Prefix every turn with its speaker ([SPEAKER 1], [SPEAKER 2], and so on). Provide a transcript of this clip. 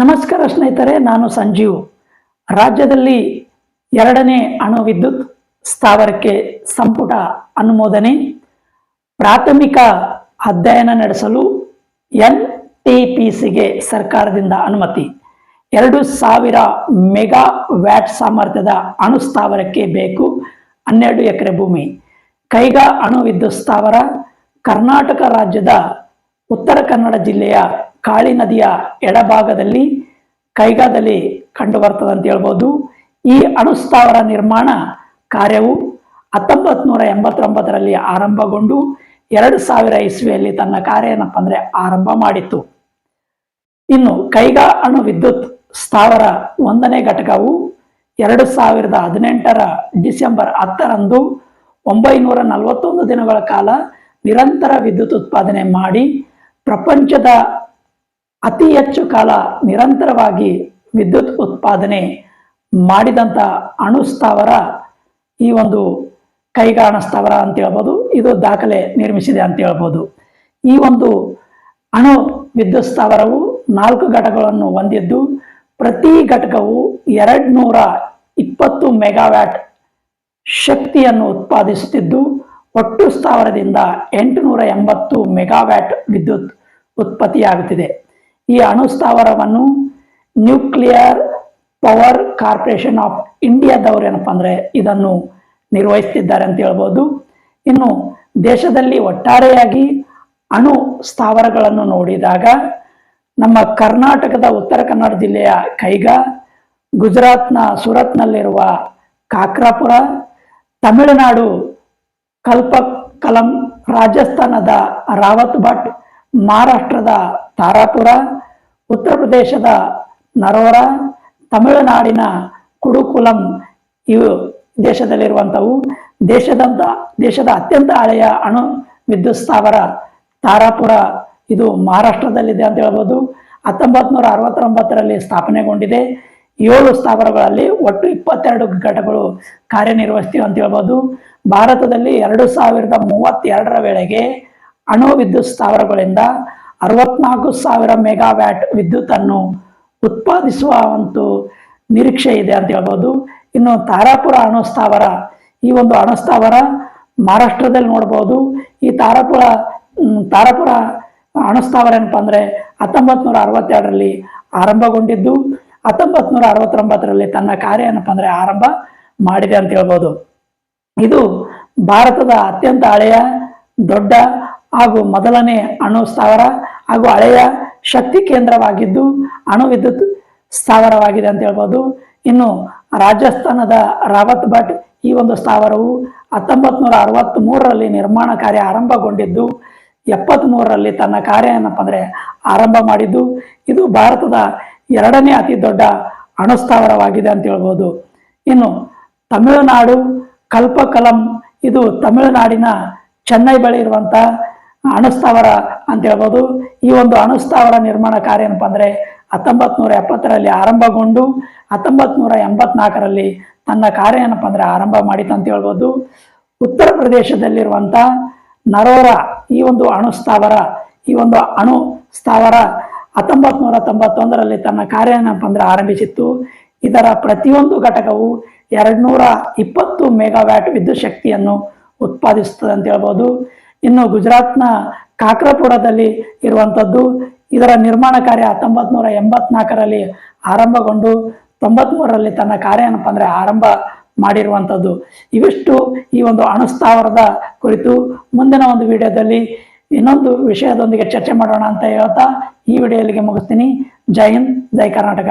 [SPEAKER 1] ನಮಸ್ಕಾರ ಸ್ನೇಹಿತರೆ, ನಾನು ಸಂಜೀವ್. ರಾಜ್ಯದಲ್ಲಿ ಎರಡನೇ ಅಣು ವಿದ್ಯುತ್ ಸ್ಥಾವರಕ್ಕೆ ಸಂಪುಟ ಅನುಮೋದನೆ, ಪ್ರಾಥಮಿಕ ಅಧ್ಯಯನ ನಡೆಸಲು ಎನ್ ಟಿ ಪಿ ಸಿಗೆ ಸರ್ಕಾರದಿಂದ ಅನುಮತಿ. ಎರಡು ಸಾವಿರ ಮೆಗಾ ವ್ಯಾಟ್ ಸಾಮರ್ಥ್ಯದ ಅಣು ಸ್ಥಾವರಕ್ಕೆ ಬೇಕು, ಹನ್ನೆರಡು ಎಕರೆ ಭೂಮಿ. ಕೈಗಾ ಅಣು ವಿದ್ಯುತ್ ಸ್ಥಾವರ ಕರ್ನಾಟಕ ರಾಜ್ಯದ ಉತ್ತರ ಕನ್ನಡ ಜಿಲ್ಲೆಯ ಕಾಳಿ ನದಿಯ ಎಡಭಾಗದಲ್ಲಿ ಕೈಗಾದಲ್ಲಿ ಕಂಡುಬರ್ತದೆ ಅಂತ ಹೇಳ್ಬೋದು. ಈ ಅಣುಸ್ಥಾವರ ನಿರ್ಮಾಣ ಕಾರ್ಯವು ಹತ್ತೊಂಬತ್ತು ನೂರ ಎಂಬತ್ತೊಂಬತ್ತರಲ್ಲಿ ಆರಂಭಗೊಂಡು ಎರಡು ಸಾವಿರ ಇಸ್ವಿಯಲ್ಲಿ ತನ್ನ ಕಾರ್ಯ ಏನಪ್ಪ ಅಂದರೆ ಆರಂಭ ಮಾಡಿತ್ತು. ಇನ್ನು ಕೈಗಾ ಅಣು ವಿದ್ಯುತ್ ಸ್ಥಾವರ ಒಂದನೇ ಘಟಕವು ಎರಡು ಸಾವಿರದ ಹದಿನೆಂಟರ ಡಿಸೆಂಬರ್ ಹತ್ತರಂದು ಒಂಬೈನೂರ ನಲವತ್ತೊಂದು ದಿನಗಳ ಕಾಲ ನಿರಂತರ ವಿದ್ಯುತ್ ಉತ್ಪಾದನೆ ಮಾಡಿ ಪ್ರಪಂಚದ ಅತಿ ಹೆಚ್ಚು ಕಾಲ ನಿರಂತರವಾಗಿ ವಿದ್ಯುತ್ ಉತ್ಪಾದನೆ ಮಾಡಿದಂಥ ಅಣು ಸ್ಥಾವರ ಈ ಒಂದು ಕೈಗಾಣ ಸ್ಥಾವರ ಅಂತ ಹೇಳ್ಬೋದು, ಇದು ದಾಖಲೆ ನಿರ್ಮಿಸಿದೆ ಅಂತ ಹೇಳ್ಬೋದು. ಈ ಒಂದು ಅಣು ವಿದ್ಯುತ್ ಸ್ಥಾವರವು ನಾಲ್ಕು ಘಟಕಗಳನ್ನು ಹೊಂದಿದ್ದು, ಪ್ರತಿ ಘಟಕವು ಎರಡು ನೂರ ಇಪ್ಪತ್ತು ಮೆಗಾವ್ಯಾಟ್ ಶಕ್ತಿಯನ್ನು ಉತ್ಪಾದಿಸುತ್ತಿದ್ದು, ಒಟ್ಟು ಸ್ಥಾವರದಿಂದ ಎಂಟುನೂರ ಎಂಬತ್ತು ಮೆಗಾವ್ಯಾಟ್ ವಿದ್ಯುತ್ ಉತ್ಪತ್ತಿಯಾಗುತ್ತಿದೆ. ಈ ಅಣು ಸ್ಥಾವರವನ್ನು ನ್ಯೂಕ್ಲಿಯರ್ ಪವರ್ ಕಾರ್ಪೊರೇಷನ್ ಆಫ್ ಇಂಡಿಯಾದವರು ಏನಪ್ಪ ಅಂದರೆ ಇದನ್ನು ನಿರ್ವಹಿಸ್ತಿದ್ದಾರೆ ಅಂತ ಹೇಳ್ಬೋದು. ಇನ್ನು ದೇಶದಲ್ಲಿ ಒಟ್ಟಾರೆಯಾಗಿ ಅಣು ಸ್ಥಾವರಗಳನ್ನು ನೋಡಿದಾಗ ನಮ್ಮ ಕರ್ನಾಟಕದ ಉತ್ತರ ಕನ್ನಡ ಜಿಲ್ಲೆಯ ಕೈಗಾ, ಗುಜರಾತ್ನ ಸೂರತ್ನಲ್ಲಿರುವ ಕಾಕ್ರಾಪುರ, ತಮಿಳುನಾಡು ಕಲ್ಪಕಲಂ ರಾಜಸ್ಥಾನದ ರಾವತ್ ಭಟ್ ಮಹಾರಾಷ್ಟ್ರದ ತಾರಾಪುರ, ಉತ್ತರ ಪ್ರದೇಶದ ನರೋರ ತಮಿಳುನಾಡಿನ ಕುಡುಕುಲಂ ಇವು ದೇಶದಲ್ಲಿರುವಂಥವು. ದೇಶದಂತ, ದೇಶದ ಅತ್ಯಂತ ಹಳೆಯ ಅಣು ವಿದ್ಯುತ್ ಸ್ಥಾವರ ತಾರಾಪುರ. ಇದು ಮಹಾರಾಷ್ಟ್ರದಲ್ಲಿದೆ ಅಂತ ಹೇಳ್ಬೋದು. ಹತ್ತೊಂಬತ್ತು ನೂರ ಅರವತ್ತೊಂಬತ್ತರಲ್ಲಿ ಸ್ಥಾಪನೆಗೊಂಡಿದೆ. ಏಳು ಸ್ಥಾವರಗಳಲ್ಲಿ ಒಟ್ಟು ಇಪ್ಪತ್ತೆರಡು ಘಟಕಗಳು ಕಾರ್ಯನಿರ್ವಹಿಸ್ತೀವಿ ಅಂತ ಹೇಳ್ಬೋದು. ಭಾರತದಲ್ಲಿ ಎರಡು ಸಾವಿರದ ಮೂವತ್ತೆರಡರ ವೇಳೆಗೆ ಅಣು ವಿದ್ಯುತ್ ಸ್ಥಾವರಗಳಿಂದ ಅರವತ್ನಾಲ್ಕು ಸಾವಿರ ಮೆಗಾವ್ಯಾಟ್ ವಿದ್ಯುತ್ತನ್ನು ಉತ್ಪಾದಿಸುವ ಒಂದು ನಿರೀಕ್ಷೆ ಇದೆ ಅಂತ ಹೇಳ್ಬೋದು. ಇನ್ನು ತಾರಾಪುರ ಅಣು ಸ್ಥಾವರ, ಈ ಒಂದು ಅಣು ಸ್ಥಾವರ ಮಹಾರಾಷ್ಟ್ರದಲ್ಲಿ ನೋಡ್ಬೋದು. ಈ ತಾರಾಪುರ ತಾರಾಪುರ ಅಣು ಸ್ಥಾವರ ಏನಪ್ಪ ಅಂದರೆ ಹತ್ತೊಂಬತ್ತು ನೂರ ಅರವತ್ತೆರಡರಲ್ಲಿ ಆರಂಭಗೊಂಡಿದ್ದು. ಹತ್ತೊಂಬತ್ತು ನೂರ ಅರವತ್ತೊಂಬತ್ತರಲ್ಲಿ ತನ್ನ ಕಾರ್ಯ ಏನಪ್ಪ ಅಂದರೆ ಆರಂಭ ಮಾಡಿದೆ ಅಂತ ಹೇಳ್ಬೋದು. ಇದು ಭಾರತದ ಅತ್ಯಂತ ಹಳೆಯ ದೊಡ್ಡ ಹಾಗೂ ಮೊದಲನೇ ಅಣು ಸ್ಥಾವರ ಹಾಗೂ ಹಳೆಯ ಶಕ್ತಿ ಕೇಂದ್ರವಾಗಿದ್ದು ಅಣು ವಿದ್ಯುತ್ ಸ್ಥಾವರವಾಗಿದೆ ಅಂತ ಹೇಳ್ಬೋದು. ಇನ್ನು ರಾಜಸ್ಥಾನದ ರಾವತ್ ಭಟ್ ಈ ಒಂದು ಸ್ಥಾವರವು ಹತ್ತೊಂಬತ್ತು ನೂರ ಅರವತ್ತ್ ಮೂರರಲ್ಲಿ ನಿರ್ಮಾಣ ಕಾರ್ಯ ಆರಂಭಗೊಂಡಿದ್ದು ಎಪ್ಪತ್ತ್ ಮೂರರಲ್ಲಿ ತನ್ನ ಕಾರ್ಯ ಏನಪ್ಪ ಅಂದರೆ ಆರಂಭ ಮಾಡಿದ್ದು. ಇದು ಭಾರತದ ಎರಡನೇ ಅತಿ ದೊಡ್ಡ ಅಣು ಸ್ಥಾವರವಾಗಿದೆ ಅಂತ ಹೇಳ್ಬೋದು. ಇನ್ನು ತಮಿಳುನಾಡು ಕಲ್ಪಕಲಂ, ಇದು ತಮಿಳುನಾಡಿನ ಚೆನ್ನೈ ಬಳಿ ಇರುವಂಥ ಅಣುಸ್ಥಾವರ ಅಂತ ಹೇಳ್ಬೋದು. ಈ ಒಂದು ಅಣುಸ್ಥಾವರ ನಿರ್ಮಾಣ ಕಾರ್ಯ ಏನಪ್ಪ ಅಂದರೆ ಹತ್ತೊಂಬತ್ತು ನೂರ ಎಪ್ಪತ್ತರಲ್ಲಿ ಆರಂಭಗೊಂಡು ಹತ್ತೊಂಬತ್ತು ನೂರ ಎಂಬತ್ನಾಲ್ಕರಲ್ಲಿ ತನ್ನ ಕಾರ್ಯ ಏನಪ್ಪ ಅಂದರೆ ಆರಂಭ ಮಾಡಿತು ಅಂತ ಹೇಳ್ಬೋದು. ಉತ್ತರ ಪ್ರದೇಶದಲ್ಲಿರುವಂಥ ನರೋರ, ಈ ಒಂದು ಅಣು ಸ್ಥಾವರ ಈ ಒಂದು ಅಣು ಸ್ಥಾವರ ಹತ್ತೊಂಬತ್ತು ನೂರ ತೊಂಬತ್ತೊಂದರಲ್ಲಿ ತನ್ನ ಕಾರ್ಯ ಏನಪ್ಪ ಅಂದರೆ ಆರಂಭಿಸಿತ್ತು. ಇದರ ಪ್ರತಿಯೊಂದು ಘಟಕವು ಎರಡು ನೂರ ಇಪ್ಪತ್ತು ಮೆಗಾವ್ಯಾಟ್ ವಿದ್ಯುತ್ ಶಕ್ತಿಯನ್ನು ಉತ್ಪಾದಿಸುತ್ತದೆ ಅಂತ ಹೇಳ್ಬೋದು. ಇನ್ನು ಗುಜರಾತ್ನ ಕಾಕ್ರಪುರದಲ್ಲಿ ಇರುವಂಥದ್ದು. ಇದರ ನಿರ್ಮಾಣ ಕಾರ್ಯ ಹತ್ತೊಂಬತ್ತು ನೂರ ಎಂಬತ್ನಾಲ್ಕರಲ್ಲಿ ಆರಂಭಗೊಂಡು ತೊಂಬತ್ಮೂರರಲ್ಲಿ ತನ್ನ ಕಾರ್ಯ ಏನಪ್ಪ ಅಂದರೆ ಆರಂಭ ಮಾಡಿರುವಂಥದ್ದು. ಇವಿಷ್ಟು ಈ ಒಂದು ಅಣುಸ್ಥಾವರದ ಕುರಿತು ಮುಂದಿನ ಒಂದು ವಿಡಿಯೋದಲ್ಲಿ ಇನ್ನೊಂದು ವಿಷಯದೊಂದಿಗೆ ಚರ್ಚೆ ಮಾಡೋಣ ಅಂತ ಹೇಳ್ತಾ ಈ ವಿಡಿಯೋ ಇಲ್ಲಿಗೆ ಮುಗಿಸ್ತೀನಿ. ಜೈ ಹಿಂದ್, ಜೈ ಕರ್ನಾಟಕ.